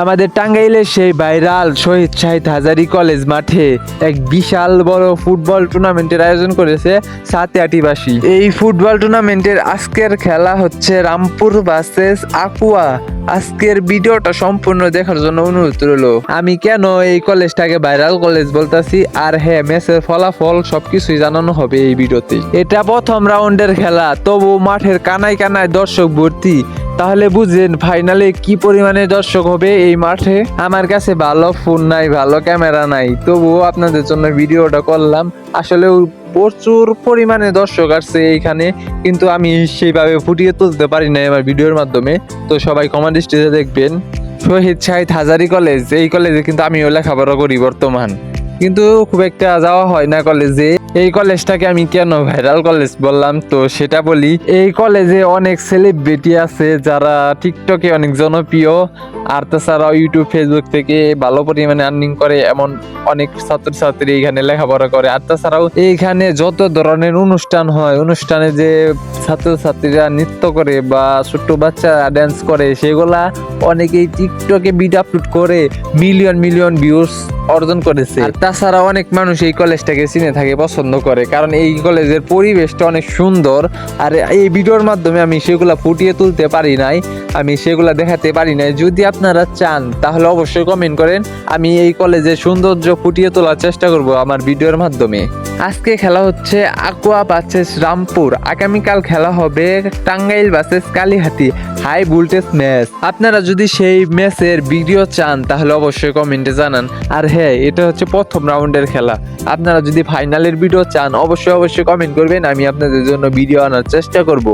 আমাদের টাঙ্গাইলের সেই ভাইরাল শহীদ শাহিদ হাজারি কলেজ মাঠে এক বিশাল বড় ফুটবল টুর্নামেন্টের আয়োজন করেছে সাতিয়াটিবাসী। এই ফুটবল টুর্নামেন্টের আজকের খেলা হচ্ছে রামপুর ভার্সেস আকুয়া। আজকের ভিডিওটা সম্পূর্ণ দেখার জন্য অনুরোধ রইল। আমি কেন এই কলেজটাকে ভাইরাল কলেজ বলতাছি? আর হ্যাঁ ম্যাচের ফলাফল সবকিছুই জানানো হবে এই ভিডিওতে। এটা প্রথম রাউন্ডের খেলা তবু মাঠের কানায় কানায় দর্শক ভর্তি। তাহলে বুঝেন ফাইনালে কি পরিমাণে দর্শক হবে এই মাঠে? আমার কাছে ভালো ফোন নাই, ভালো ক্যামেরা নাই। তবুও আপনাদের জন্য ভিডিওটা করলাম। আসলে প্রচুর পরিমাণে দর্শক আসছে এইখানে, কিন্তু আমি সেইভাবে ফুটিয়ে তুলতে পারি না আমার ভিডিওর মাধ্যমে। তো সবাই কমেন্ট দৃষ্টিতে দেখবেন। শহীদ শাহিদ হাজারি কলেজ এই কলেজে কিন্তু আমিও লেখাপড়া করি বর্তমান। কিন্তু খুব একটা যাওয়া হয় না কলেজে এই কলেজটাকে আমি কেন ভাইরাল কলেজ বললাম? তো সেটা বলি, এই কলেজে অনেক সেলিব্রিটি আছে যারা টিকটকে অনেক জনপ্রিয়, আর তাছাড়াও ইউটিউব ফেসবুক থেকে ভালো পরিমাণে আর্নিং করে, এমন অনেক ছাত্রছাত্রী এখানে লেখাপড়া করে। আর তাছাড়াও এইখানে যত ধরনের অনুষ্ঠান হয়, অনুষ্ঠানে যে ছাত্রছাত্রীরা নৃত্য করে বা ছোট্ট বাচ্চারা ডান্স করে, সেগুলা অনেকেই টিকটকে ভিডিও আপলোড করে মিলিয়ন মিলিয়ন ভিউজ অর্জন করেছে। আর তাছাড়া অনেক মানুষ এই কলেজটাকে চিনে থাকে, পছন্দ করে। কারণ এই কলেজের পরিবেশটা অনেক সুন্দর। আর এই ভিডিওর মাধ্যমে আমি সেগুলা ফুটিয়ে তুলতে পারি নাই, আমি সেগুলা দেখাতে পারি নাই। যদি আপনারা চান, তাহলে অবশ্যই কমেন্ট করেন। আমি এই কলেজের সৌন্দর্য ফুটিয়ে তোলার চেষ্টা করব আমার ভিডিওর মাধ্যমে। আজকে খেলা হচ্ছে আকুয়া বাসেস রামপুর আগামীকাল খেলা হবে Tangail versus Kalihati high voltage match আপনারা যদি সেই ম্যাচের ভিডিও চান, তাহলে অবশ্যই কমেন্টে জানান। আর হ্যাঁ এটা হচ্ছে প্রথম রাউন্ডের খেলা। আপনারা যদি ফাইনালের ভিডিও চান, অবশ্যই অবশ্যই কমেন্ট করবেন, আমি আপনাদের জন্য ভিডিও আনার চেষ্টা করব।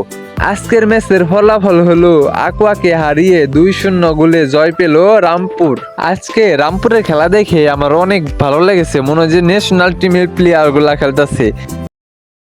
আজকের ম্যাচের ফলাফল হলো, আকুয়াকে হারিয়ে দুই শূন্য গোলে জয় পেল রামপুর। আজকে রামপুরের খেলা দেখে আমার অনেক ভালো লেগেছে, মনে হয় যে ন্যাশনাল টিমের প্লেয়ারগুলা খেলতেছে।